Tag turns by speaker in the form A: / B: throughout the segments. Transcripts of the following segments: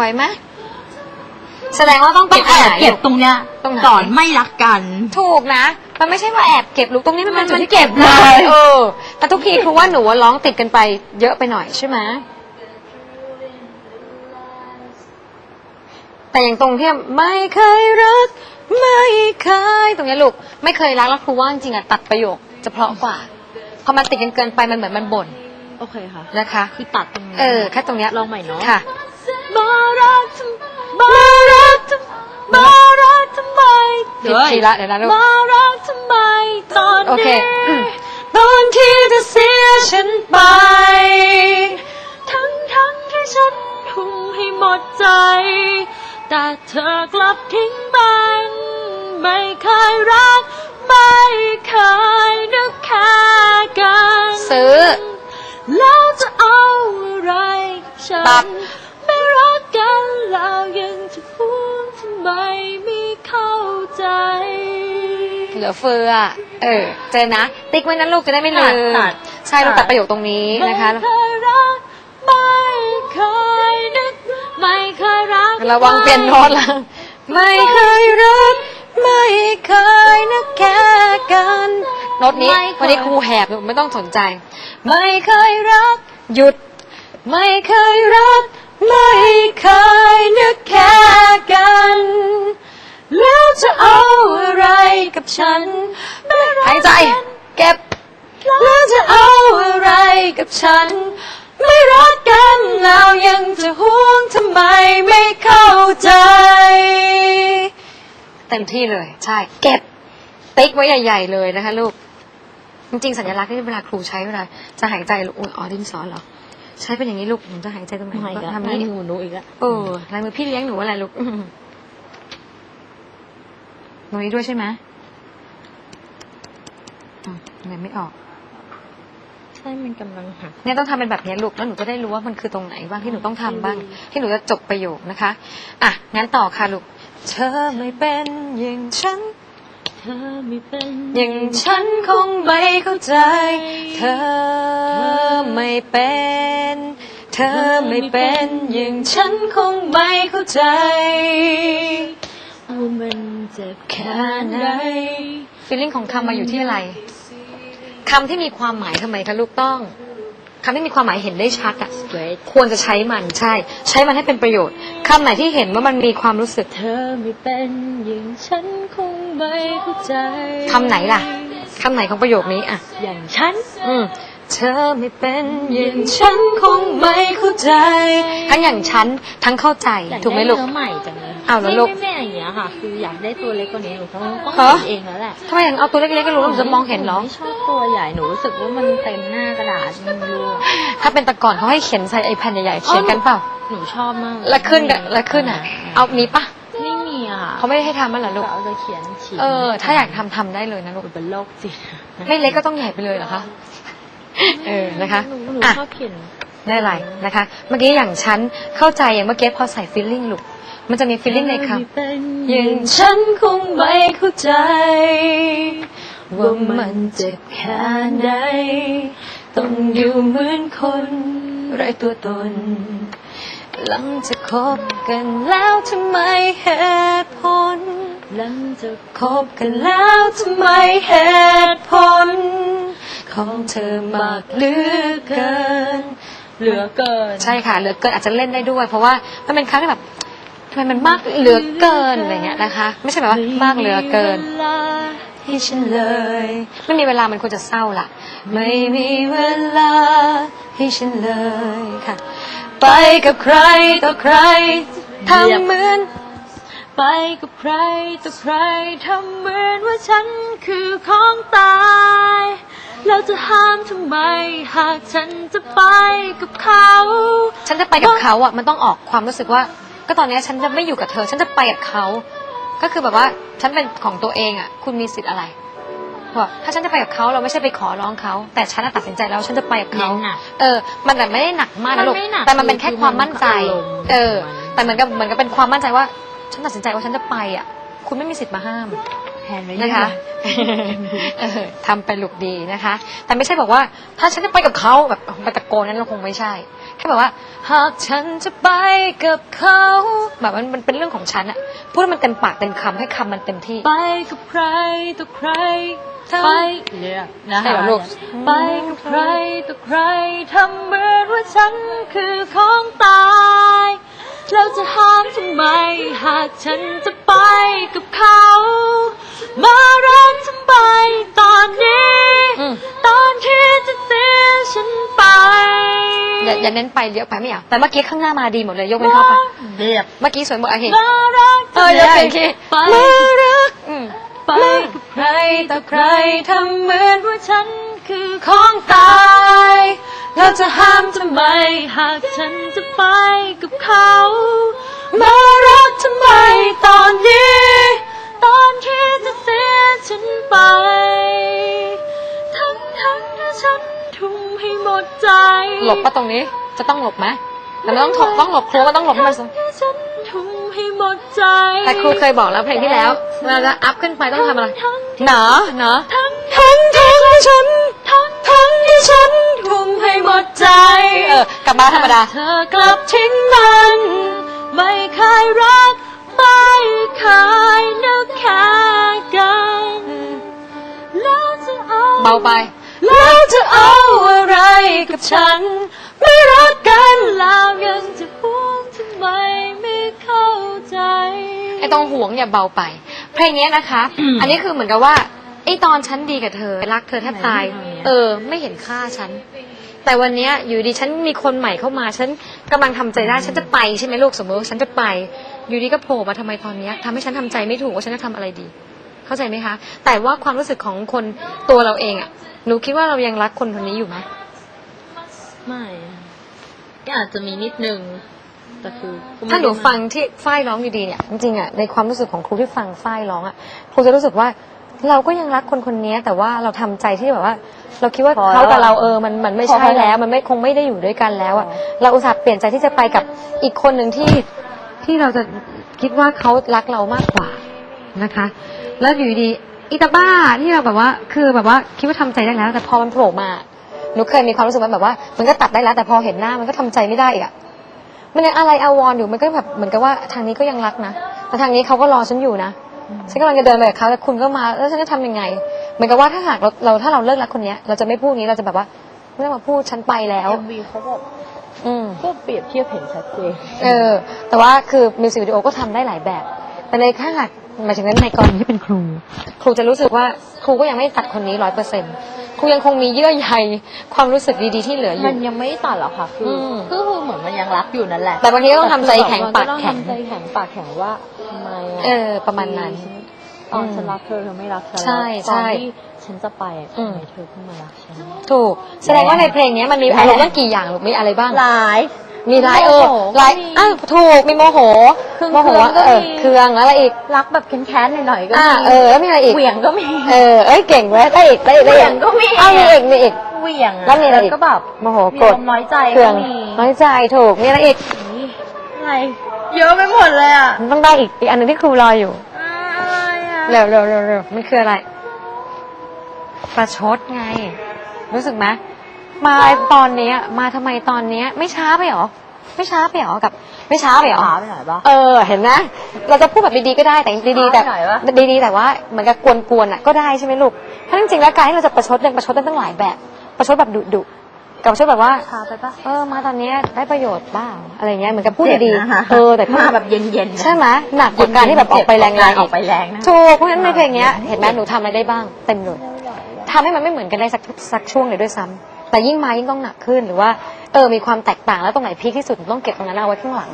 A: ไหวไหมแสดงว่าต้อง
B: ต้
A: เก็
B: อง
A: บ
B: แอบ
A: ไหน
B: เก็บตรงเนี้ย
A: ตรงไหน
B: ก่อนไม่รักกัน
A: ถูกนะ มันไม่ใช่ว่าแอบเก็บลูกตรงนี้มันเป็น
B: มัน
A: จุดที่
B: เก็
A: เก็บบเล
B: เลยย
A: เออแต่ทุกทีครูว่าหนูว่าร้องติดกันไปเยอะไปหน่อยใช่ไหมแต่อย่างตรงที่ไม่เคยรัก ไม่เคยตรงเนี้ยลูกไม่เคยรักแล้วครูว่าจริงๆอะตัดประโยคจะเพราะกว่าพอมันติดกันเกินไปมันเหมือนมันบ่น
B: โอเคค่ะ
A: นะคะ
B: คือตัดตรงนี้
A: เออแค่ตรงเนี้ย
B: ลองใหม่เนาะ
A: ค่ะ
B: มารักทำมารักทำมารักทำไม
A: ผิดทีละเดี๋ยวนะลูก
B: มารักทำไมตอน
A: โอเค
B: นี้
A: อืม
B: ตอนที่เธอเสียฉันไป ทั้งทั้งๆที่ฉันทุ่มให้หมดใจ แต่เธอกลับทิ้งมัน ไม่เคยรัก ไม่เคยนึกแค่กัน
A: ซื้อ
B: แล้วจะเอาอะไรกับฉัน
A: ตัด อเฟือ เออ เจอนะ ติ๊กไว้นะลูกจะได้ไม่ลืม
B: ตัด
A: ใช่เราตัดประโยคตรงนี้นะคะ
B: ไม่เคยรักไม่เคยนึกไม่เคยรัก
A: ระวังเปลี่ยนโน้ตละไม่เคยรักไม่เคยนึกแค่กันโน้ตนี้วันนี้ครูแหบลูกไม่ต้องสนใจ ไม่เคยรัก หยุด ไม่เคยรัก ไม่เคยนึกแค่กัน แล้วจะเอาอะไรกับฉันหายใจ เก็บ แล้วจะเอาอะไรกับฉัน ไม่รักกันแล้วยังจะห่วงทำไมไม่เข้าใจ เต็มที่เลย ใช่ เก็บ ติ๊กไว้ใหญ่ ๆ เลยนะคะลูก จริงๆ สัญลักษณ์ที่เวลาครูใช้เวลาจะหายใจลูกอุ๊ยอ๋อดินสอเหรอ ใช้เป็นอย่างนี้ลูกหนูจะหายใจตรงไหน
B: ไม่
A: ก็
B: ก็
A: ทำ
B: ทำ
A: นี้
B: ให้หนูหนูอีกแล้ว
A: เออลายมือพี่เลี้ยงหนูอะไรลูกอื้อหือ ตรงนี้ด้วยใช่ไหมอืมยังไม่ออก
B: ใช่ มันกำลังหัก
A: เนี่ยต้องทำเป็นแบบนี้ลูกแล้วหนูจะได้รู้ว่ามันคือตรงไหนบ้างที่หนูต้องทำบ้าง ที่หนูจะจบประโยคนะคะ อะงั้นต่อค่ะลูก เธอไม่เป็นอย่างฉัน
B: เธอไม่เป็น
A: อย่างฉันคงไม่เข้าใจ เธอไม่เป็น เธอไม่เป็นอย่างฉันคงไม่เข้าใจ
B: ว่า มันเจ็บแค่ไหน
A: ฟีลลิ่งของคำมาอยู่ที่อะไรคำที่มีความหมายทำไมคะลูกต้องคำที่มีความหมายเห็นได้ชัดอะ
B: straight
A: ควรจะใช้มันใช่ ใช้มันให้เป็นประโยชน์คำไหนที่เห็นว่ามันมีความรู้สึก
B: เธอไม่เป็นอย่างฉันคงไม่เข้าใจ
A: คำไหนล่ะคำไหนของประโยคนี้อะ
B: อย่างฉัน
A: อืม เธอไม่เป็นอย่างฉันคงไม่เข้าใจ ทั้งอย่างฉันทั้งเข้าใจ
B: อยาก
A: ถูกไหม
B: ได้
A: ลูก
B: เนื้อใหม่จังเลย
A: อ้าวแล้วลูก
B: ไม่ไม่ไม่อย่างเงี้ยค่ะ คืออยากได้ตัวเล็กกว่านี้หนูต้องต้อง
A: ฮะ
B: เห็นเองแล้วแหละ
A: ทำไมถึงเอาตัวเล็กๆก็รู้ว่าหนูจะมองเห็นเหรอ
B: ไม่ชอบตัวใหญ่หนูรู้สึกว่ามันเต็มหน้ากระดาษไม่รู้อะ
A: ถ้าเป็นแต่ก่อนเขาให้เขียนใส่ไอแผ่นใหญ่ๆเขียนกันเปล่า
B: หนูชอบมาก
A: แล้วขึ้นกับแล้วขึ้นอะ เอามีปะ
B: ไม่มีอะ
A: เขาไม่ได้ให้ทำมันเหรอลูก
B: เราจะเขียนฉี
A: เออ ถ้าอยากทำทำได้เลยนะลูก
B: มันเป็นโรคจิต
A: ไม่เล็กก็ต้องใหญ่ไปเลยเหรอคะ เออนะคะ
B: หนูหนู
A: อะ
B: ชอบเขียน
A: ได้ไรนะคะ เมื่อกี้อย่างฉันเข้าใจอย่างเมื่อกี้พอใส่ฟีลลิ่งลูกมันจะมีฟีลลิ่งในคำ อย่างฉันคงไม่เข้าใจ ว่ามันเจ็บแค่ไหน ต้องอยู่เหมือนคนไร้ตัวตน หลังจะคบกันแล้วทำไมเหตุผล
B: หลังจาก
A: คบกันแล้วทำไมเหตุผล ของเธอมากเหลือเกิน
B: เหลือเกิน
A: ใช่ค่ะเหลือเกินอาจจะเล่นได้ด้วย เพราะว่ามันเป็นครั้งที่แบบทำไมมันมากเหลือเกินอะไรเงี้ยนะคะ ไม่ใช่แบบว่ามากเหลือเกิน
B: วลา
A: ให้ฉันเลย ไม่มีเวลามันควรจะเศร้าล่ะ ไม่มีเวลาให้ฉันเลยค่ะ ไปกับใครต่อใครทำเหมือน
B: ไปกับใครต่อใครทำเหมือนว่าฉันคือของตาย แล้วจะห้ามทำไม หากฉันจะไปกับเขา
A: ฉันจะไปกับเขาอะมันต้องออกความรู้สึกว่า ก็ตอนเนี้ยฉันจะไม่อยู่กับเธอ ฉันจะไปกับเขา ก็คือแบบว่าฉันเป็นของตัวเองอะ คุณมีสิทธิ์อะไรบอกถ้าฉันจะไปกับเขาเราไม่ใช่ไปขอร้องเขาแต่ฉันน่ะตัดสินใจแล้วฉันจะไปกับเขา
B: เน้นหนัก
A: เออ มันแบบไม่ได้หนักมากนะลูก
B: มันไม่หนัก
A: แต่มันเป็นแค่ความมั่นใจ
B: คือมันก็อารมณ์
A: เออ
B: มัน
A: แต่เหมือนกับเหมือนกับเป็นความมั่นใจว่า ฉันตัดสินใจว่าฉันจะไปอะ คุณไม่มีสิทธิ์มาห้าม
B: แทนไว้
A: นะคะเออทำไปลูกดีนะคะ แต่ไม่ใช่บอกว่า ถ้าฉันจะไปกับเขาแบบไปตะโกนนั้นเราคงไม่ใช่ให้แบบว่า หากฉันจะไปกับเขาแบบมันมันเป็นเรื่องของฉันอะพูดให้มันเต็มปากเต็มคำให้คำมันเต็มที่
B: ไปกับใครต่อใคร
A: ทำ
B: ไปเนี่ยนะ
A: ใช่เหรอลูก
B: ไปกับใครต่อใครทำเหมือนว่าฉันคือของตาย แล้วจะห้ามทำไม หากฉันจะไปกับเขา มารักทำไมตอนนี้
A: อืม
B: ตอนที่จะเสียฉันไป
A: อย่าอย่าเน้นไปเยอะไปไม่เอาแต่เมื่อกี้ข้างหน้ามาดีหมดเลยยกเว้นเข้าไป
B: เรียบ
A: เมื่อกี้สวยหมดโอเค
B: มารัก
A: เออเดี๋ยวเปลี่ยนคีย์
B: ไป
A: มารัก อืม
B: ไปกับใครต่อใครทำเหมือนว่าฉันคือของตาย แล้วจะห้ามทำไม หากฉันจะไปกับเขา มารักทำไมตอนนี้ ตอนที่จะเสียฉันไป ทั้งทั้งๆที่ฉันทุ่มให้หมดใจ
A: หลบปะตรงนี้จะต้องหลบไหมแต่ไม่ต้องถกต้องหลบครูก็ต้องหลบให้มันสูง
B: ที่ฉันทุ่มให้หมดใจ
A: แต่ครูเคยบอกแล้วเพลงที่แล้วเวลาจะอัพขึ้นไปต้องทำอะไร
B: ทั้งๆ
A: หนาหนา เออกลับบ้านธรรมดา
B: เธอกลับทิ้งมัน ไม่เคยรัก ไม่เคยนึกแค่กันแล้วจะเอา
A: เบาไป
B: แล้วจะเอาอะไรกับฉัน ไม่รักกันแล้วยังจะพูดทำไมไม่เข้าใจ
A: ไอ้ตรงห่วงอย่าเบาไป เพลงเนี้ยนะคะ
B: อืม
A: อันนี้คือเหมือนกับว่าไอ้ตอนฉันดีกับเธอ รักเธอแทบตาย
B: ไหนที่ทำเนี่ย
A: เออ ไม่เห็นค่าฉัน แต่วันเนี้ยอยู่ดีฉันมีคนใหม่เข้ามา ฉันกำลังทำใจได้ฉันจะไปใช่ไหมลูกสมมติว่าฉันจะไป อยู่ดีก็โผล่มาทำไมตอนเนี้ยทำให้ฉันทำใจไม่ถูกว่าฉันจะทำอะไรดี เข้าใจไหมคะ แต่ว่าความรู้สึกของคนตัวเราเองอะหนูคิดว่าเรายังรักคนคนนี้อยู่ไหม
B: ไม่ก็อาจจะมีนิดนึง แต่คือก็ไม่
A: ถ้าหนู
B: ได้มก
A: ฟังที่ฝ้ายร้องดีๆเนี่ยจริงๆอะในความรู้สึกของครูที่ฟังฝ้ายร้องอะครูจะรู้สึกว่าเราก็ยังรักคนคนนี้แต่ว่าเราทำใจที่แบบว่า เราคิดว่า
C: พอแล้ว
A: เขากับเราเออมันมันไม่
C: พอ
A: ใช่
C: แล้ว
A: แล้ว มันไม่คงไม่ได้อยู่ด้วยกันแล้วอะเราอุตส่าห์เปลี่ยนใจที่จะไปกับอีกคนหนึ่งที่ที่เราจะคิดว่าเขารักเรามากกว่านะคะ แล้วอยู่ดีๆอิตาบ้าที่เราแบบว่า คือแบบว่าคิดว่าทำใจได้แล้ว แต่พอมันโผล่มาหนูเคยมีความรู้สึกว่าแบบว่า มันก็ตัดได้แล้วแต่พอเห็นหน้ามันก็ทำใจไม่ได้อีกอะมันยังอะไรอาวรณ์อยู่มันก็แบบเหมือนกับว่าทางนี้ก็ยังรักนะแต่ทางนี้เขาก็รอฉันอยู่นะฉันกำลังจะเดินไปกับเขาแต่คุณก็มาแล้วฉันจะทำยังไงเห มือนกับว่าถ้าหากเราเราถ้าเราเลิกรักคนเนี้ย เราจะไม่พูดนี้เราจะแบบว่าไม่ต้องมาพูดฉันไปแล้ว
C: เอ็มวีเขาบอก
A: อืม
C: ก็เปรียบเทียบเห็นชัดเจน
A: เออ แต่ว่าคือมิวสิกวิดีโอก็ทำได้หลายแบบ แต่ในถ้าหากหมายถึงในกรณีที่เป็นครู ครูจะรู้สึกว่าครูก็ยังไม่ตัดคนนี้ร้อยเปอร์เซ็นครูยังคงมีเยื่อใยความรู้สึกดีๆที่เหลืออ
C: มั
A: ยู่
C: นยังไม่ตัดหรอกค่ะ คืออ
A: ม
C: ก็คือเหมือนมันยังรักอยู่นั่นแหละ
A: แต่บางทีก็ต้องทำใจแข็งปาก
C: ต่คือบบ
A: แข็ง
C: มันต้องทำใจแข็งปากแข็งว่าทำไมอะ
A: เออประมาณนั้น
C: ตอนฉันรักเธอเธอไม่รักฉัน
A: ใช่
C: ตอน
A: ใช่
C: ที่ฉันจะไปอะ
A: อืม
C: ทำไมเธอเพิ่งมารักฉัน
A: ถูก แสดงว่าในเพลงเนี้ยมันมีอารมณ์ตั้งกี่อย่างหรือมีอะไรบ้าง
C: หลาย
A: มีหลายเออ
C: โมโห
A: หลาย
C: ก็มี
A: อ้าวถูกมีโมโห
C: เครื่อง
A: โมโห
C: เครื่องก็
A: เออ
C: มี
A: เครื่องแล้วอะไรอีก
C: รักแบบแค้นๆหน่อยๆก็
A: อ่า
C: มี
A: เออแล้วมีอะไรอีก
C: เหวี่ยงก็มี
A: เออเอ้ยเก่งเว้ยได้อีกได้อีกได้
C: เหวี่
A: อี
C: ย
A: ก
C: งก็มี
A: อ้าวมีอีกมีอีก
C: เหวี่ยง
A: แล้วมีอะไรอีก
C: ก็แบบ
A: โมโห
C: มี
A: โกรธ
C: ความน้อยใจ
A: เครื่
C: ก็
A: อง
C: มี
A: น้อยใจถูกมีอะไรอีก
C: อะไรเยอะไปหมดเลยอะ
A: มันต้องได้อีกอีกอันหนึงที่ครูรออยู่
C: อะไรอะ
A: เร็วเร็วเร็วเร็วมันคืออะไร ประชดไง รู้สึกไหมมาตอนเนี้ย มาทำไมตอนเนี้ย ไม่ช้าไปหรอ ไม่ช้าไปหรอกับ ไม่ช้าไปหรอ
C: ขาไปหน่อยปะ
A: เออ เห็นนะ เราจะพูดแบบดีๆก็ได้แต่ดีๆแต่
C: ช้าไปหน่อยวะ
A: ดีๆแต่ว่าเหมือนกับกวนๆอะก็ได้ใช่ไหมลูกถ้าจริงๆแล้วการที่เราจะประชดยังประชดได้ตั้งหลายแบบ ประชดแบบดุๆ กับประชดแบบว่า
C: ช้าไปปะ
A: เออมาตอนเนี้ยได้ประโยชน์บ้างอะไรเงี้ยเหมือนกับพูด
C: เจ็บ
A: ดี
C: นะคะ
A: ๆเออแต่พูด
C: มาแบบเย็นๆนะ
A: ใช่ไหมหนักกว่าการที่แบบออกไปแรงๆ
C: อ
A: อี
C: อกกไปแรงนะ
A: ถูกเพราะฉะนั้นในเพลงเนี้ยเห็นไหมหนูทำอะไรได้บ้างเต็มเลยทำให้มันไม่เหมือนกันได้สักสักช่วงเลยด้วยซ้ำแต่ยิ่งมายิ่งต้องหนักขึ้นหรือว่าเออมีความแตกต่างแล้วตรงไหนพีคที่สุดหนูต้องเก็บตรงนั้นเอาไว้ข้างหลัง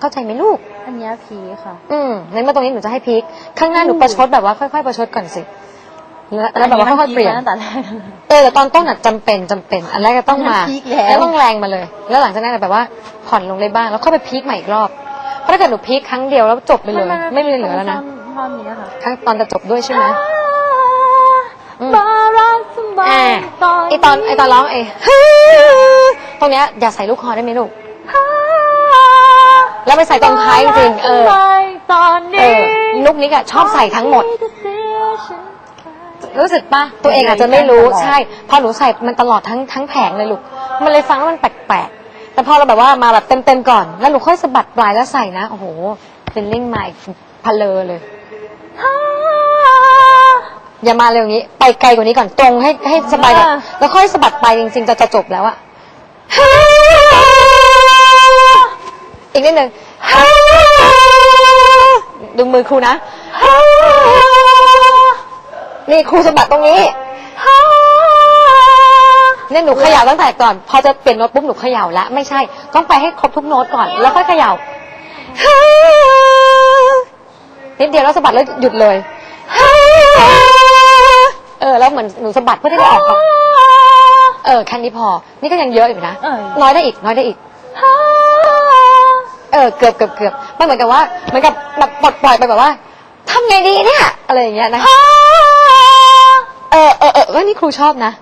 A: เข้าใจไหมลูก
C: อันเนี้ยพีค่ะ
A: อืมในเมื่อตรงนี้หนูจะให้พีคข้างหน้าหนูประชดแบบว่าค่อยๆประชดก่อนสิ แล้วแล้วแบบว่าค่อยๆเปลี่ยน
C: ตั้งแต่แรก
A: เออแต่ตอนต้นอะจำเป็นจำเป็น อันแรกก็ต้องมา
C: มันพีคแล้ว
A: แล้วต้องแรงมาเลย แล้วหลังจากนั้นแบบว่าผ่อนลงได้บ้างแล้วค่อยไปพีคใหม่อีกรอบเพราะถ้าเกิดหนูพีคครั้งเดียวแล้วจบไปเลย ไม่มีเหลือแล้วนะ
C: ท่อนนี้ค่ะ
A: ครั้งตอนจะจบด้วยใช่ไหม อืม
C: มารักสบา
A: อ่าย
C: ตอน
A: ไอตอนไอตอนร้องไอตรงเนี้ยอย่าใส่ลูกคอได้ไหมลูกแล้วไปใส่ตอนท้ายจริงๆเออ
C: ตอน
A: เอ
C: นี้
A: อลูกนี้อะชอบใส่ทั้งหมด รู้สึกปะตัวเองอาจจะไม่รู้ใช่ พอหนูใส่มันตลอดทั้งทั้งแผงเลยลูก มันเลยฟังแล้วมันแปลกๆแต่พอเราแบบว่ามาแบบเต็มๆก่อน แล้วหนูค่อยสะบัดปลายแล้วใส่นะโอ้โหเป็นลิ่งมาอีกพะเลอเลยอย่ามาเร็วนี้ ไปไกลกว่านี้ก่อนตรงให้ให้สบายก่อน
C: อ่า
A: แล้วค่อยสะบัดไปจริงๆจะจะจบแล้วอะอีกนิดหนึ่งดูมือครูนะ นี่ครูสะบัดตรงนี้เนี่ยหนูเขย่าตั้งแต่ก่อน พอจะเปลี่ยนโน้ตปุ๊บหนูเขย่าละไม่ใช่ ต้องไปให้ครบทุกโน้ตก่อน แล้วค่อยเขย่านิดเดียวแล้วสะบัดแล้วหยุดเลย เออ แล้วเหมือนหนูสะบัดเพื่อที่จะออกออกเออแค่นี้พอ นี่ก็ยังเยอะอยู่นะ
C: เออ
A: น้อยได้อีก น้อยได้อีก เออ เกือบเกือบเกือบมันเหมือนกับว่า เหมือนกับแบบปลดปล่อยไปแบบว่าทำไงดีเนี่ย อะไรอย่างเงี้ยนะ เออเออเออว่านี่ครูชอบนะ